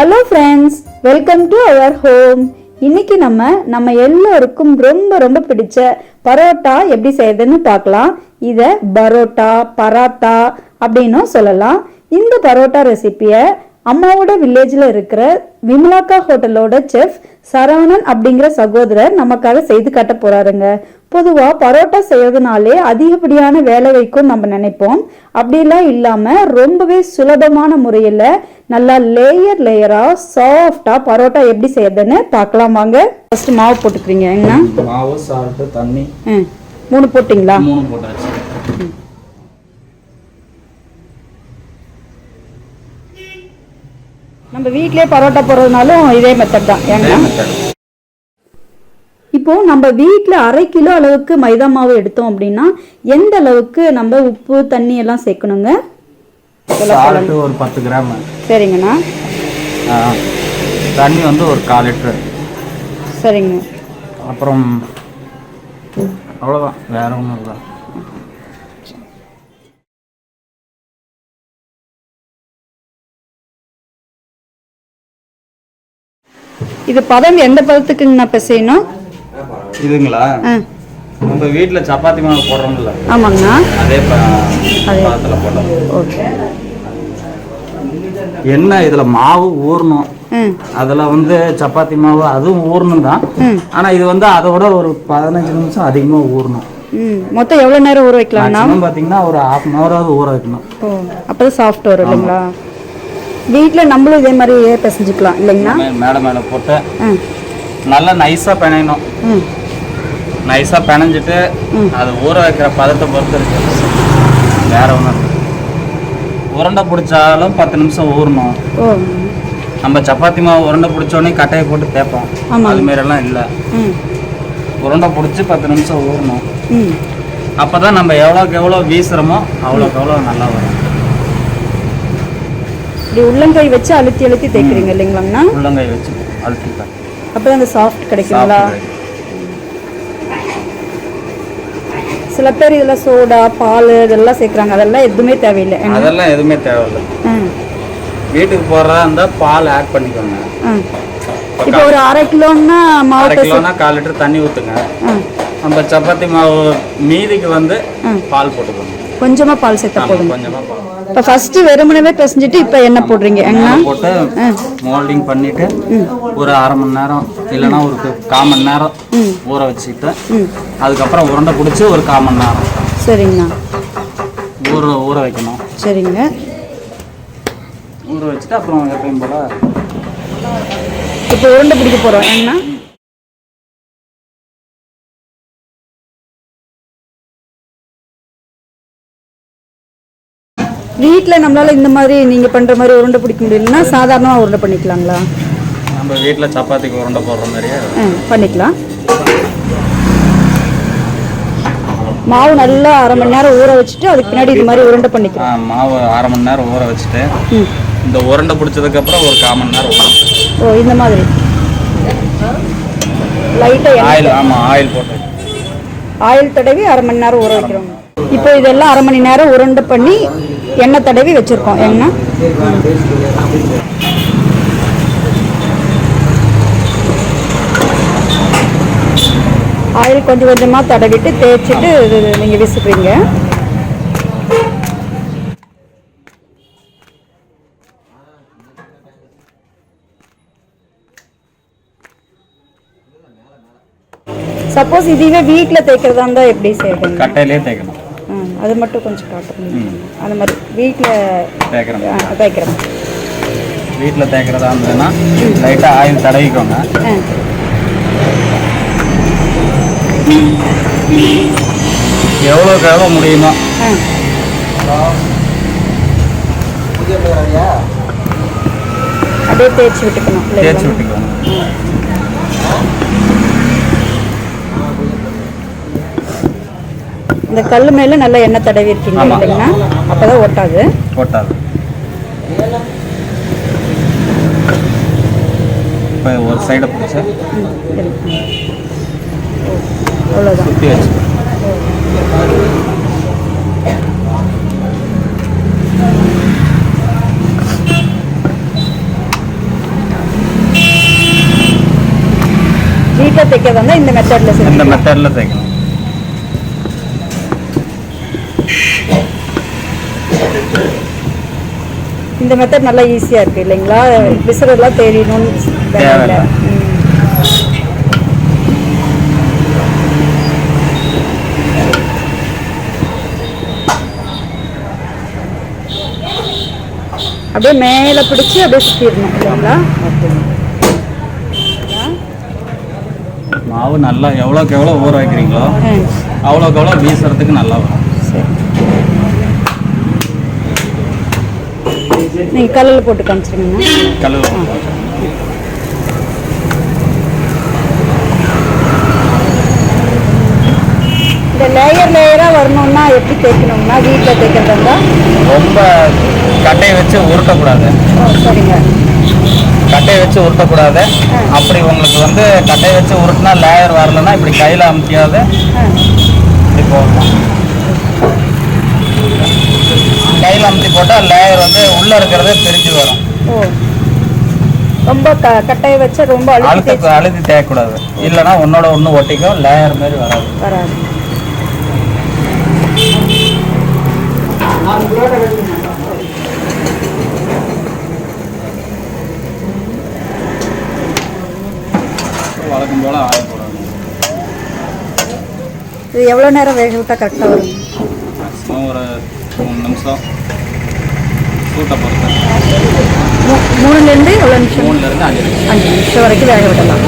Hello friends welcome to our home இன்னைக்கு நம்ம நம்ம எல்லோருக்கும் ரொம்ப ரொம்ப பிடிச்ச பரோட்டா எப்படி செய்யறதுன்னு பார்க்கலாம். இதை பரோட்டா பராத்தா அப்படின்னும் சொல்லலாம். இந்த பரோட்டா ரெசிபியை அம்மாவோட வில்லேஜில் இருக்கிற விமலாக்கா ஹோட்டலோட செஃப் சரவணன் அப்படிங்கிற சகோதரர் நமக்காக செய்து காட்ட போறாருங்க. பொதுவா பரோட்டா செய்யறதுனாலே அதிகப்படியான வேலை வைக்கும் நம்ம நினைப்போம். அப்படிலாம் இல்லாம ரொம்பவே சுலபமான முறையில நல்லா லேயர் லேயரா சாஃப்டா பரோட்டா எப்படி செய்யறதுன்னு பார்க்கலாம் வாங்க. ஃபர்ஸ்ட் மாவு போட்டுக்கிறீங்க என்ன? மாவு சால்ட்டு தண்ணி. மூணு போட்டிங்களா? மூணு போட்டாச்சு. நம்ம வீட்லயே பரோட்டா போடுறதுனாலும் இதே மெத்தட் தான். ஏங்க இதே method. இப்போ நம்ம வீட்ல அரை கிலோ அளவுக்கு மைதா மாவு எடுத்தோம் அப்படின்னா எந்த அளவுக்கு நம்ம உப்பு தண்ணி எல்லாம் சேர்க்கணுங்க? ஒரு பத்து கிராம். சரிங்கண்ணா. தண்ணி வந்து ஒரு கால் லிட்டரு. சரிங்க. அப்புறம் அவ்வளோதான் வேற ஒன்றும் இல்லை. இது பதம் எந்த பதத்துக்குங்கண்ணா பிசையணும்? இதுங்களா? நம்ம வீட்டில் சப்பாத்தி மாவு போடுறோம்ல. ஆமாங்கண்ணா. அதே. பாத்திரத்தில் போட்டோம். ஓகே. என்ன இதில் மாவு ஊறணும்? அதில் வந்து சப்பாத்தி மாவு அதுவும் ஊறணும் தான் ம் ஆனால் இது வந்து அதை விட ஒரு பதினஞ்சு நிமிஷம் அதிகமாக ஊறணும். மொத்தம் எவ்வளோ நேரம் ஊற மேக்ஸிமம் பார்த்தீங்கன்னா ஒரு ஹாஃப் அன் ஹவராவது ஊற வைக்கணும். ஓ அப்போ சாஃப்ட் வரும் இல்லைங்களா? வீட்டில் நம்மளும் இதே மாதிரியே பிசைஞ்சுக்கலாம் இல்லைங்கண்ணா மே- மேலே மேலே போட்டு நல்லா நைஸாக பிணையணும். ம். நைஸாக பிணைஞ்சிட்டு அது ஊற வைக்கிற பதத்தை பொறுத்து இருக்கு. வேற ஒன்றும் உருண்டை பிடிச்சாலும் பத்து நிமிஷம் ஊறணும். நம்ம சப்பாத்தி மாவு உருண்டை பிடிச்சோடனே கட்டையை போட்டு தேய்ப்போம். அது மாரிலாம் இல்லை. ம். உருண்டை பிடிச்சி பத்து நிமிஷம் ஊறணும். ம். அப்போ தான் நம்ம எவ்வளோக்கு எவ்வளோ வீசுகிறோமோ அவ்வளோக்கு எவ்வளோ நல்லா வரும். இப்படி உள்ளங்கை வச்சு அழுத்தி அழுத்தி தேய்க்கிறீங்க இல்லைங்களாங்கண்ணா? உள்ளங்கை வச்சு அழுத்திக்கலாம் அப்போ அந்த சாஃப்ட் கிடைக்குங்களா சில பேர் இதில் சோடா பால் இதெல்லாம் சேர்க்குறாங்க. அதெல்லாம் எதுவுமே தேவையில்லை. அதெல்லாம் எதுவுமே தேவையில்லை. வீட்டுக்கு போடுறதா இருந்தால் பால் ஆட் பண்ணிக்கோங்க. இப்போ ஒரு அரை கிலோன்னா மாவு அரை கிலோனா கால் லிட்டர் தண்ணி ஊற்றுங்க நம்ம சப்பாத்தி மாவு மீதிக்கு வந்து. பால் போட்டுக்கோங்க. கொஞ்சமாக பால் சேர்த்தா போதும் இப்போ ஃபஸ்ட்டு வெறுமனவே பிசைஞ்சிட்டு இப்போ எண்ணெய் போடுறீங்க? ஏங்கண்ணா போட்டு மோல்டிங் பண்ணிட்டு ஒரு அரை மணி நேரம் இல்லைன்னா ஒரு கால் மணி நேரம் ஊற வச்சுட்டு அதுக்கப்புறம் உருண்டை பிடிச்சி ஒரு கால் மணி நேரம் சரிங்கண்ணா. ஊற ஊற வைக்கணும். சரிங்க. ஊற வச்சுட்டு அப்புறம் எப்பயும் போல இப்போ உருண்டை பிடிக்க போகிறோம் ஏங்கண்ணா வீட்டில் நம்மளால இந்த மாதிரி நீங்கள் பண்ணுற மாதிரி உருண்டை பிடிக்க முடியலன்னா சாதாரணமாக உருண்டை பண்ணிக்கலாங்களா? நம்ம வீட்டில் சப்பாத்திக்கு உருண்டை போடுற மாதிரியே. பண்ணிக்கலாம். மாவு நல்லா அரை மணி நேரம் ஊற வச்சுட்டு அதுக்கு பின்னாடி இது மாதிரி உருண்டை பண்ணிக்கலாம். மாவு அரை மணி நேரம் ஊற வச்சுட்டு இந்த உருண்டை பிடிச்சதுக்கப்புறம் ஒரு கால் மணி நேரம். ஓ இந்த மாதிரி. லைட்டாக ஆயில் ஆமாம் ஆயில் போட்டு. ஆயில் தடவி அரை மணி நேரம் ஊற வைக்கிறோம். இப்போ இதெல்லாம் அரை மணி நேரம் உருண்டை பண்ணி எண்ணெய் தடவி வச்சுருக்கோம். எண்ணெய். ஆயில் கொஞ்சம் கொஞ்சமாக தடவிட்டு தேய்ச்சிட்டு இது நீங்கள் விசுக்குறீங்க சப்போஸ் இதுவே வீட்டில் தேய்க்கிறதா இருந்தால் எப்படி செய்யணும் கட்டையிலே தேய்க்கணும். அது மட்டும் கொஞ்சம் காட்டுங்க அந்த மாதிரி வீட்டில் தேய்க்கிறோம் தேய்க்கிறோம் வீட்டில் தேய்க்கிறதா இருந்ததுன்னா லைட்டாக ஆயில் தடவிக்கோங்க. எவ்வளோ முடியுமோ. ஆ. அப்படியே தேய்ச்சி விட்டுக்கணும். தேய்ச்சி விட்டுக்கோங்க. இந்த கல் மேல நல்லா எண்ணெய் தடவி இருக்கீங்க இல்லைங்கன்னா அப்பதான் ஒட்டாது. ஒட்டாது. இப்போ ஒரு சைடை பிடிச்சா அவ்வளோதான் சுற்றி வீட்டில் தைக்க வந்தால் இந்த மெத்தடில் இந்த மெத்தடில் தைக்கணும் இந்த மெத்தட் நல்லா ஈஸியாக இருக்குது இல்லைங்களா? விசிறெல்லாம் தெரியணும்னு தேவையில்ல. அப்படியே மேலே பிடிச்சி அப்படியே சுற்றிடணும் இல்லைங்களா? மாவு நல்லா எவ்வளோக்கு எவ்வளோ ஊற வைக்கிறீங்களோ அவ்வளோக்கு எவ்வளோ வீசுறதுக்கு நல்லா வரும். சரி. நீங்கள் கல்லில் போட்டு காமிச்சிருங்கண்ணா கல் இந்த லேயர் லேயராக வரணும்னா எப்படி தேய்க்கணும்னா வீட்டில் தேய்க்கிறதா இருந்தால் ரொம்ப கட்டையை வச்சு உருட்டக்கூடாது. சரிங்க. கட்டையை வச்சு உருட்டக்கூடாது. அப்படி உங்களுக்கு வந்து கட்டையை வச்சு உருட்டினா லேயர் வரலன்னா இப்படி கையில் அமுத்தியாவது ஆ. இப்படி போடலாம் கையில் அமுத்தி போட்டால் லேயர் வந்து உள்ளே இருக்கிறதே பிரிஞ்சு வரும். ரொம்ப கட்டையை வச்சு ரொம்ப அழுத்தி அழுத்த தேய்க்கக்கூடாது. இல்லைன்னா உன்னோட ஒன்று ஒட்டிக்கும் லேயர் மாதிரி வராது. வராது. வழக்கம் போல் ஆய போடாது இது எவ்வளோ நேரம் வேக விட்டால் கரெக்டாக வரும்? ஒரு மூணு நிமிஷம் சூட்டை பொறுத்து மூணுலேருந்து எவ்வளோ நிமிஷம் மூணுலேருந்து அஞ்சு நிமிஷம் அஞ்சு நிமிஷம் வரைக்கும் வேக விடலாம்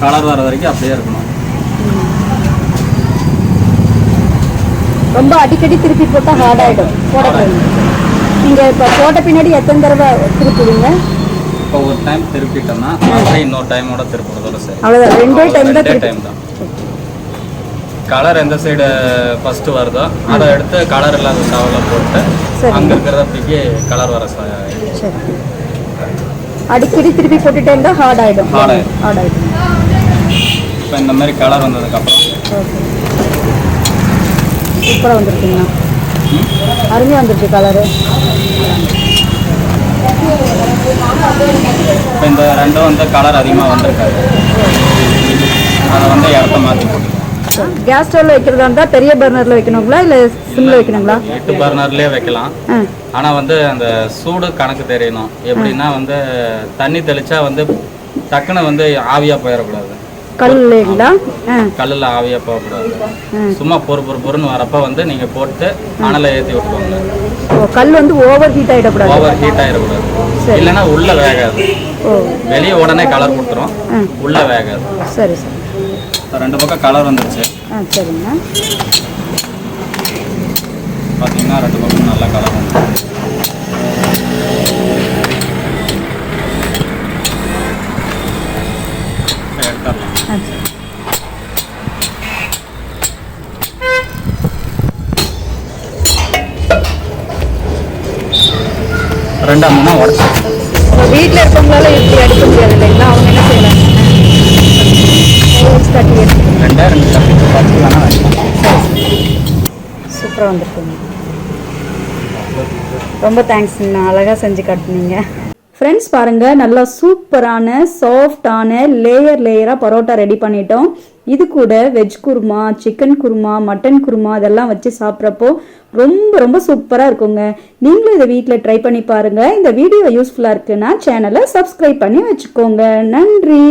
கலர் வர வரைக்கும் அப்படியே இருக்கணும் ரொம்ப அடிக்கடி திருப்பி போட்டால் ஹார்ட் ஆகிடும் போடக்கூடாது. நீங்கள் இப்போ போட்ட பின்னாடி எத்தனை தடவை திருப்புவீங்க இப்போ ஒரு டைம் திருப்பிட்டோம்னா அப்புறம் இன்னொரு டைமோட திருப்புறதோட சரி. அவ்வளோதான் ரெண்டே டைம் தான் ரெண்டே டைம் தான். கலர் எந்த சைடு ஃபர்ஸ்ட் வருதோ அதை எடுத்து கலர் இல்லாத சாவில் போட்டு. அங்கே இருக்கிறத தூக்கி கலர் வர அடிக்கடி திருப்பி போட்டுட்டே இருந்தால் ஹார்ட் ஆகிடும் Hard ஆயிடும். ஹார்ட் ஆகிடும் இப்போ இந்த மாதிரி கலர் வந்ததுக்கப்புறம் சூப்பராக வந்துருக்குங்கண்ணா அருமையாக வந்துருக்கு கலரு இப்போ இந்த ரெண்டும் வந்து கலர் அதிகமாக வந்திருக்காது. அதை வந்து இடத்த மாற்றி போட்டுக்கலாம் கேஸ் ஸ்டவ்வில் வைக்கிறதா இருந்தால் பெரிய பர்னரில் வைக்கணுங்களா இல்லை சிம்மில் வைக்கணுங்களா? எட்டு பர்னர்லேயே வைக்கலாம். ஆ. ஆனால் வந்து அந்த சூடு கணக்கு தெரியணும். எப்படின்னா வந்து தண்ணி தெளிச்சா வந்து டக்குன்னு வந்து ஆவியாக போயிடக்கூடாது. கல் இல்லைங்களா ஆ. கல்லில் ஆவியாக போகக்கூடாது. சும்மா பொறு பொறு பொறுன்னு வரப்ப வந்து நீங்கள் போட்டு அனலை ஏற்றி விட்டுக்கோங்க. ஓ கல் வந்து ஓவர் ஹீட் ஆகிடக்கூடாது ஓவர் ஹீட் ஆகிடக்கூடாது சரி. இல்லைன்னா உள்ளே வேகாது. வெளியே உடனே கலர் கொடுத்துரும். உள்ளே வேகாது. சரி சரி. ரெண்டு பக்கம் கலர் வந்துருச்சு. சரிங்க. ரெண்டா மூணா உடச்சி வீட்டில் இருக்கவங்களால இப்படி அடிக்க முடியாது இல்லைங்களா? அவங்க என்ன செய்யலாம்? ரெண்டே ரெண்டு சூப்பராக வந்திருக்குங்க. ரொம்ப தேங்க்ஸ்ண்ணா அழகாக செஞ்சு காட்டுனீங்க. ஃப்ரெண்ட்ஸ் பாருங்கள் நல்லா சூப்பரான சாஃப்டான லேயர் லேயராக பரோட்டா ரெடி பண்ணிட்டோம். இது கூட veg kurma chicken kurma mutton kurma இதெல்லாம் வச்சு சாப்பிட்றப்போ ரொம்ப ரொம்ப சூப்பராக இருக்குங்க. நீங்களும் இதை வீட்டில் ட்ரை பண்ணி பாருங்கள் இந்த வீடியோ யூஸ்ஃபுல்லாக இருக்குன்னா சேனலை சப்ஸ்கிரைப் பண்ணி வச்சுக்கோங்க. நன்றி!